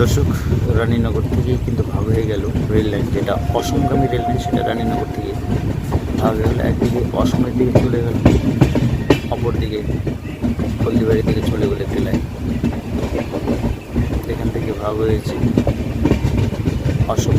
দর্শক, রানীনগর থেকে কিন্তু ভাগ হয়ে গেল রেল লাইন, যেটা অসমগামী রেল লাইন, সেটা রানীনগর থেকে। ভাগ হয়ে গেল একদিকে অসমের দিকে চলে গেল, অপরদিকে হলদিবাড়ি থেকে চলে গেল একটি লাইন। এখান থেকে ভাগ হয়েছে অসম